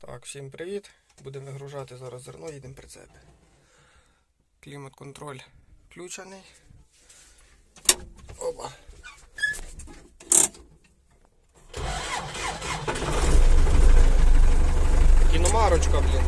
Так, всім привіт. Будемо вигружати зараз зерно, їдемо прицеп. Клімат-контроль включений. Опа. Кіномарочка, блін.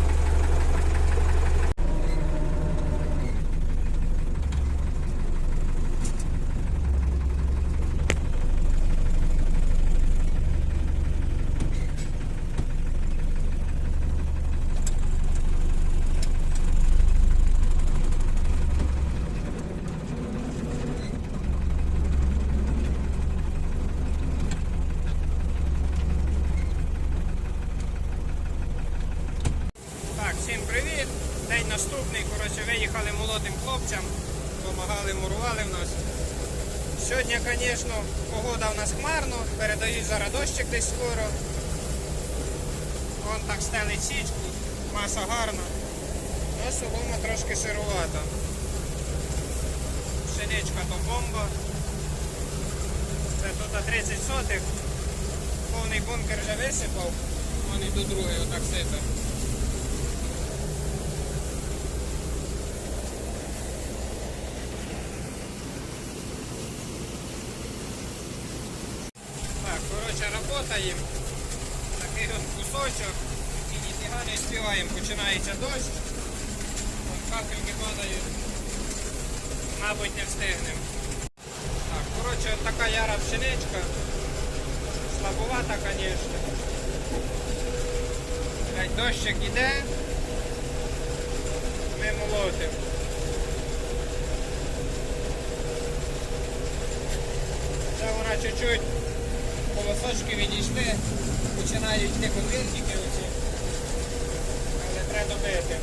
Так, всім привіт. День наступний. Коротше, виїхали молодим хлопцям, допомагали, мурували в нас. Сьогодні, звісно, погода в нас хмарно, передають зараз дощик десь скоро. Вон так стелить січку, маса гарна. А солома трошки сирувата. Пшеничка то бомба. Це тут 30 сотих. Повний бункер вже висипав. Вон і до другої отак сипе. Так, коротше, работаємо. Такий от кусочок. І ніфіга не співаємо. Починається дощ. Капельки падають. Мабуть, не встигнемо. Так, коротше, от така яра пшеничка. Слабовата, звісно. Дощик іде. Ми молотимо. Це вона чуть-чуть полосочки відійшли, починають йти подвірники оці. Але треба добити.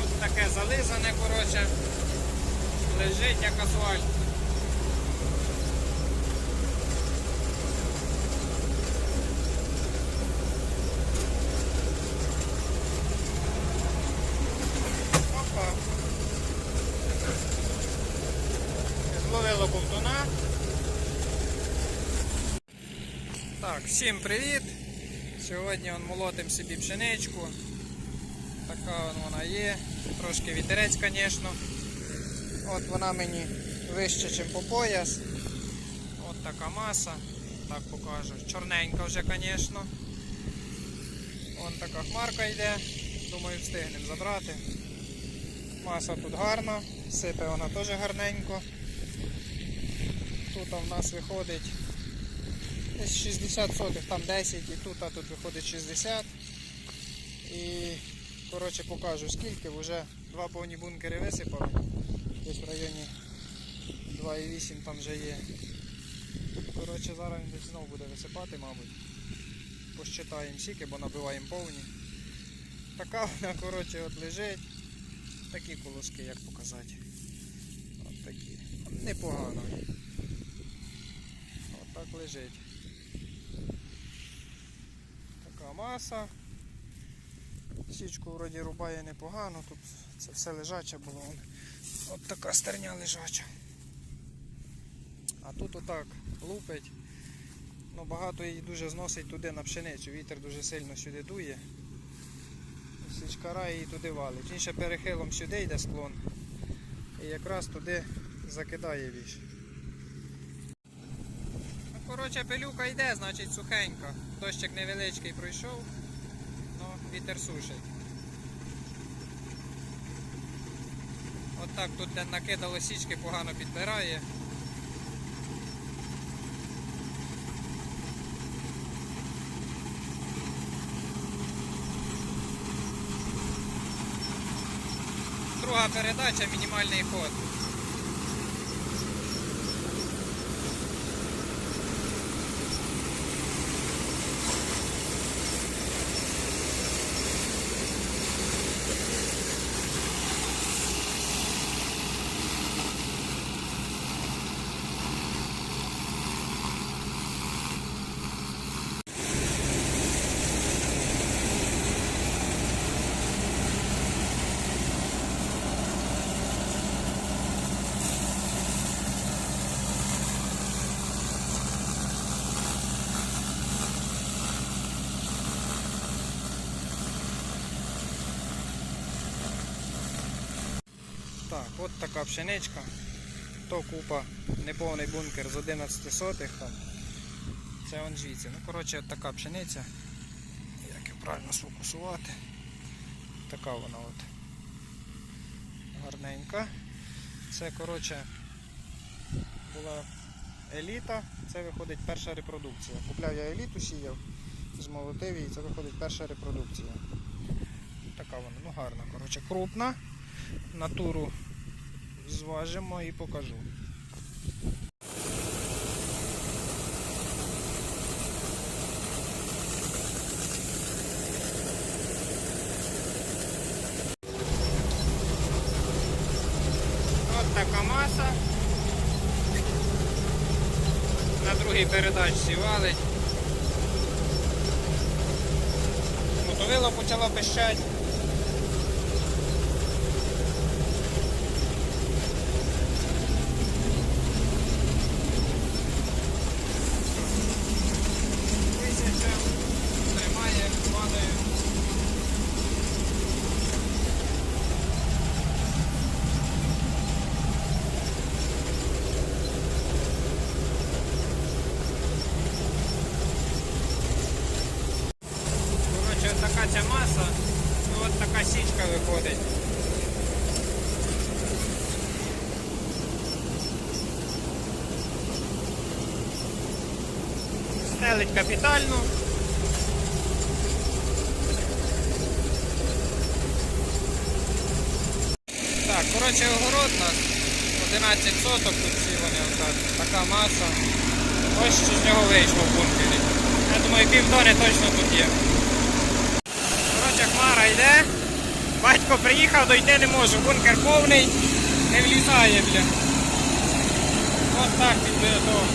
Ось таке зализане, коротше. Лежить як асфальт. Так, всім привіт! Сьогодні он молотим собі пшеничку. Така он вона є. Трошки вітерець, звісно. От вона мені вище, ніж по пояс. От така маса. Так покажу. Чорненька вже, звісно. Вон така хмарка йде. Думаю, встигнемо забрати. Маса тут гарна, сипе вона теж гарненько. Тут в нас виходить десь 60 сотих, там 10 і тут, а тут виходить 60. І коротше покажу скільки, вже два повні бункери висипали. Десь в районі 2,8 там вже є. Коротше, зараз він десь знову буде висипати, мабуть. Посчитаємо скільки, бо набиваємо повні. Така вона, коротше, от лежить. Такі колоски, як показати. От такі. Непогано. От так лежить. Така маса. Січку вроді рубає непогано, тут це все лежаче було. От така стерня лежача. А тут отак лупить. Ну, багато її дуже зносить туди на пшеницю. Вітер дуже сильно сюди дує. Січкара її туди валить. Він ще перехилом сюди йде склон. І якраз туди закидає віж. Ну, коротше, пилюка йде, значить сухенька. Дощик невеличкий пройшов, але вітер сушить. От так тут де накидало січки погано підбирає. Друга передача, мінімальний ход. От така пшеничка. То купа, неповний бункер з 11 сотих. Це он. Ну, коротше, от така пшениця. Як її правильно сфокусувати. Така вона от. Гарненька. Це, коротше, була еліта. Це виходить перша репродукція. Купляв я еліту, сіяв, змолотив її, це виходить перша репродукція. Така вона, ну гарна, коротше, крупна. Натуру зважимо і покажу. От така маса. На другій передачці валить. Мотовило почало пищать. Тисяча, тримає, падає. Коротше, от така ця маса, січка виходить. Стелить капітально. Так, коротше, огород у нас 11 соток, тут всі вони отак. Така маса. Ось що з нього вийшло в бункері. Я думаю, півтони точно тут є. Коротше, хмара йде. Батько приїхав, дойти не можу. Бункер повний, не влізає, бля. Ось так біля того.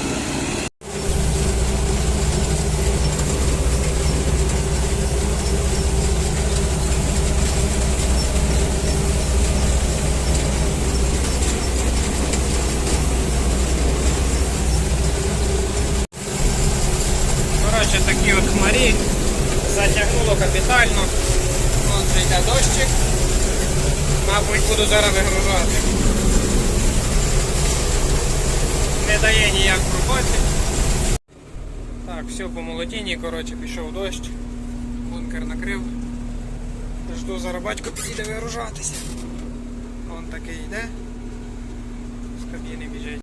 Коротше, такі от хмарі. Затягнуло капітально. Йде дощик. Мабуть, буду зараз вигружати. Не дає ніяк роботи. Так, все по молодіні, коротше, пішов дощ. Бункер накрив. Жду зараз батько підійде вигружатися. Вон такий йде. З кабіни біжить.